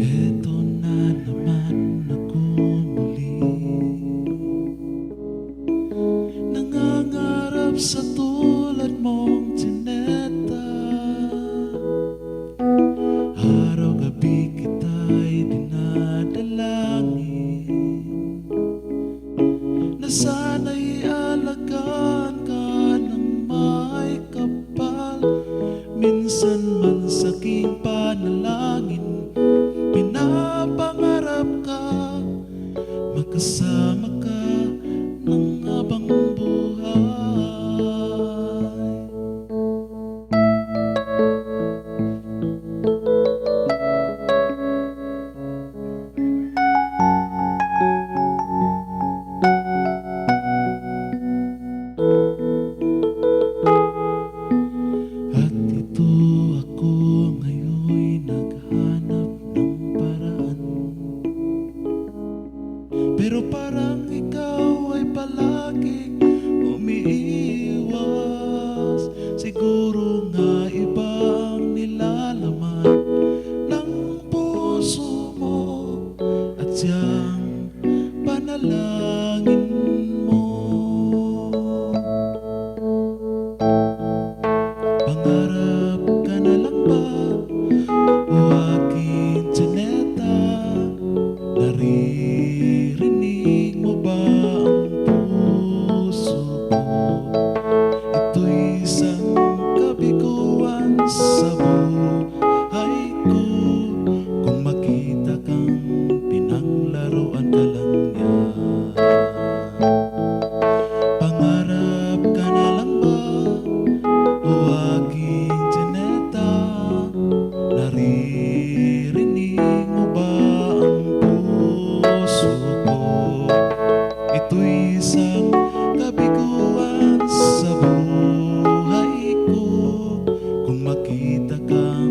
Eto na naman ako muli. Nangangarap sa tulad mong tineta. Araw-gabi kita'y dinadala. esperança. Pero parang ikaw ay palagi umiiyak. tuwisang kabiguan sa buhay ko. Kung makita kang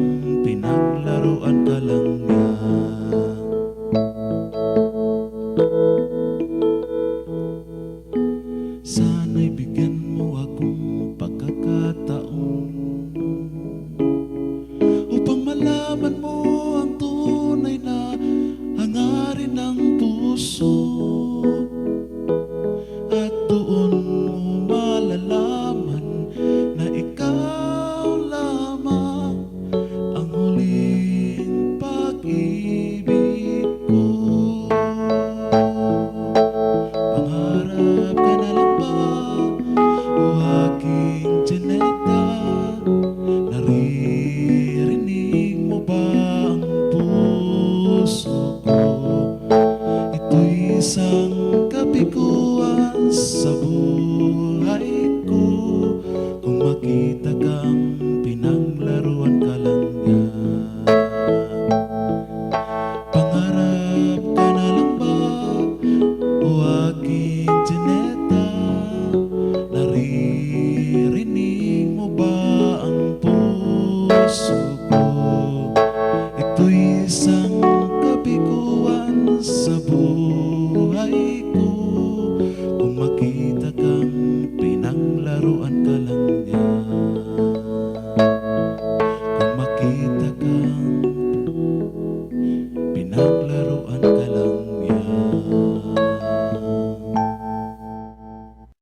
O aking janeta? Naririnig mo ba isang kabiguan sa buhay Isang kabiguan sa buhay ko. Kung makita kang pinanglaruan ka lang niya. Kung makita kang pinanglaruan ka